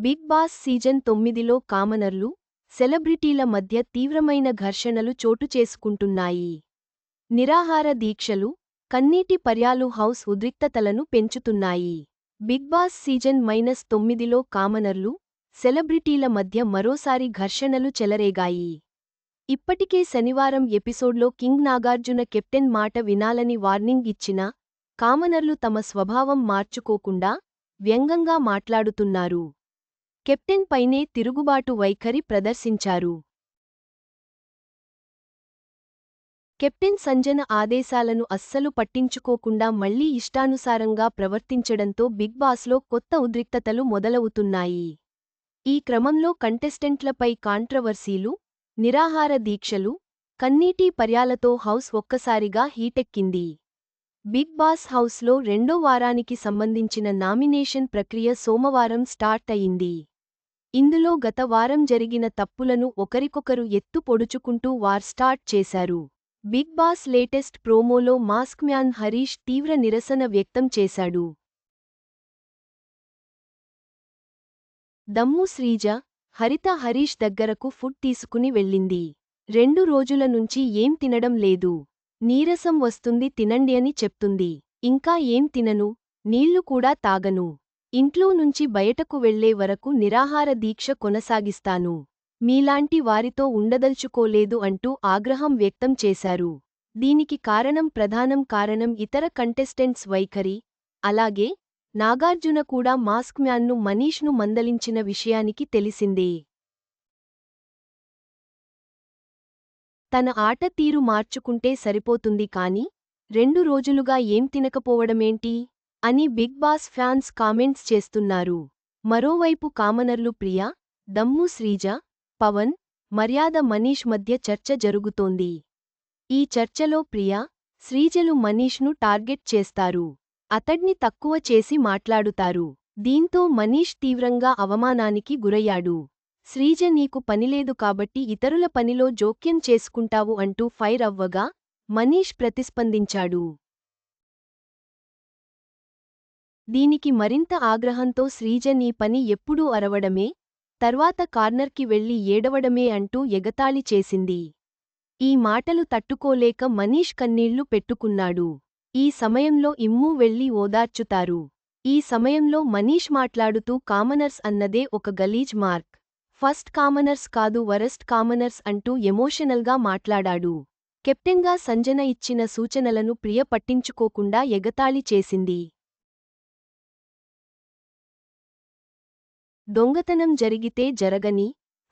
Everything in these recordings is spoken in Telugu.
బిగ్ బాస్ సీజన్ తొమ్మిదిలో కామనర్లు సెలబ్రిటీల మధ్య తీవ్రమైన ఘర్షణలు చోటుచేసుకుంటున్నాయి నిరాహార దీక్షలు కన్నీటి పర్యాలు హౌస్ ఉద్రిక్తతలను పెంచుతున్నాయి. బిగ్ బాస్ సీజన్ మైనస్ తొమ్మిదిలో కామనర్లు సెలబ్రిటీల మధ్య మరోసారి ఘర్షణలు చెలరేగాయి. ఇప్పటికే శనివారం ఎపిసోడ్లో కింగ్ నాగార్జున కెప్టెన్ మాట వినాలని వార్నింగ్ ఇచ్చినా కామనర్లు తమ స్వభావం మార్చుకోకుండా వ్యంగంగా మాట్లాడుతున్నారు. కెప్టెన్ పైనే తిరుగుబాటు వైఖరి ప్రదర్శించారు. కెప్టెన్ సంజన ఆదేశాలను అస్సలు పట్టించుకోకుండా మళ్ళీ ఇష్టానుసారంగా ప్రవర్తించడంతో బిగ్ బాస్లో కొత్త ఉద్రిక్తతలు మొదలవుతున్నాయి. ఈ క్రమంలో కంటెస్టెంట్లపై కాంట్రవర్సీలు నిరాహార దీక్షలు కన్నీటి పర్యాలతో హౌస్ ఒక్కసారిగా హీటెక్కింది. బిగ్ బాస్ హౌస్లో రెండో వారానికి సంబంధించిన నామినేషన్ ప్రక్రియ సోమవారం స్టార్ట్ అయింది. ఇందులో గత వారం జరిగిన తప్పులను ఒకరికొకరు ఎత్తు పొడుచుకుంటూ వార్ స్టార్ట్ చేశారు. బిగ్ బాస్ లేటెస్ట్ ప్రోమోలో మాస్క్ మ్యాన్ హరీష్ తీవ్ర నిరసన వ్యక్తం చేశాడు. దమ్ము శ్రీజ హరిత హరీష్ దగ్గరకు ఫుడ్ తీసుకుని వెళ్ళింది. రెండు రోజుల నుంచి ఏం తినడం లేదు. నీరసం వస్తుంది తినండి అని చెప్తుంది. ఇంకా ఏం తినను నీళ్ళు కూడా తాగను. ఇంట్లో నుంచి బయటకు వెళ్ళే వరకు నిరాహార దీక్ష కొనసాగిస్తాను. మీలాంటి వారితో ఉండదల్చుకోలేదు అంటూ ఆగ్రహం వ్యక్తం చేశారు. దీనికి కారణం ప్రధానం కారణం ఇతర కంటెస్టెంట్స్ వైఖరి. అలాగే నాగార్జున కూడా మాస్క్ మ్యాన్ను మనీష్ను మందలించిన విషయానికి తెలిసిందే. తన ఆట తీరు మార్చుకుంటే సరిపోతుంది కాని రెండు రోజులుగా ఏం తినకపోవడమేంటి? అని బిగ్ బాస్ ఫ్యాన్స్ కామెంట్స్ చేస్తున్నారు. మరోవైపు కామనర్లు ప్రియా దమ్ము శ్రీజ పవన్ మర్యాద మనీష్ మధ్య చర్చ జరుగుతోంది. ఈ చర్చలో ప్రియా శ్రీజలు మనీష్ను టార్గెట్ చేస్తారు. అతడ్ని తక్కువ చేసి మాట్లాడుతారు. దీంతో మనీష్ తీవ్రంగా అవమానానికి గురయ్యాడు. శ్రీజ నీకు పనిలేదు కాబట్టి ఇతరుల పనిలో జోక్యం చేసుకుంటావు అంటూ ఫైర్ అవ్వగా మనీష్ ప్రతిస్పందించాడు. దీనికి మరింత ఆగ్రహంతో శ్రీజ నీ పని ఎప్పుడూ అరవడమే తర్వాత కార్నర్కి వెళ్ళి ఏడవడమే అంటూ ఎగతాళి చేసింది. ఈ మాటలు తట్టుకోలేక మనీష్ కన్నీళ్ళు పెట్టుకున్నాడు. ఈ సమయంలో ఇమ్ము వెళ్ళి ఓదార్చుతారు. ఈ సమయంలో మనీష్ మాట్లాడుతూ కామనర్స్ అన్నదే ఒక గలీజ్ మార్క్. ఫస్ట్ కామనర్స్ కాదు వరస్ట్ కామనర్స్ అంటూ ఎమోషనల్గా మాట్లాడాడు. కెప్టెన్గా సంజన ఇచ్చిన సూచనలను ప్రియ పట్టించుకోకుండా ఎగతాళి చేసింది. దొంగతనం జరిగితే జరగని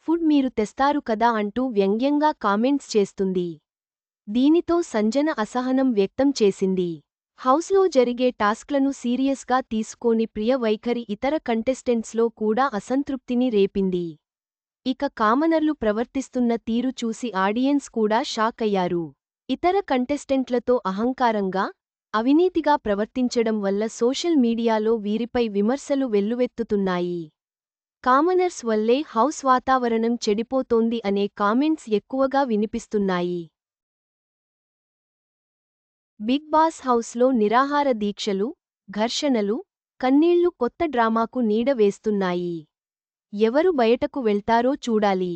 ఫుడ్ మీరు తెస్తారు కదా అంటూ వ్యంగ్యంగా కామెంట్స్ చేస్తుంది. దీనితో సంజన అసహనం వ్యక్తం చేసింది. హౌస్లో జరిగే టాస్క్లను సీరియస్గా తీసుకోని ప్రియ వైఖరి ఇతర కంటెస్టెంట్స్లో కూడా అసంతృప్తిని రేపింది. ఇక కామనర్లు ప్రవర్తిస్తున్న తీరు చూసి ఆడియన్స్ కూడా షాక్ అయ్యారు. ఇతర కంటెస్టెంట్లతో అహంకారంగా అవినీతిగా ప్రవర్తించడం వల్ల సోషల్ మీడియాలో వీరిపై విమర్శలు వెల్లువెత్తుతున్నాయి. కామనర్స్ వల్లే హౌస్ వాతావరణం చెడిపోతోంది అనే కామెంట్స్ ఎక్కువగా వినిపిస్తున్నాయి. బిగ్ బాస్ హౌస్లో నిరాహార దీక్షలు ఘర్షణలు కన్నీళ్ళు కొత్త డ్రామాకు నీడ వేస్తున్నాయి. ఎవరు బయటకు వెళ్తారో చూడాలి.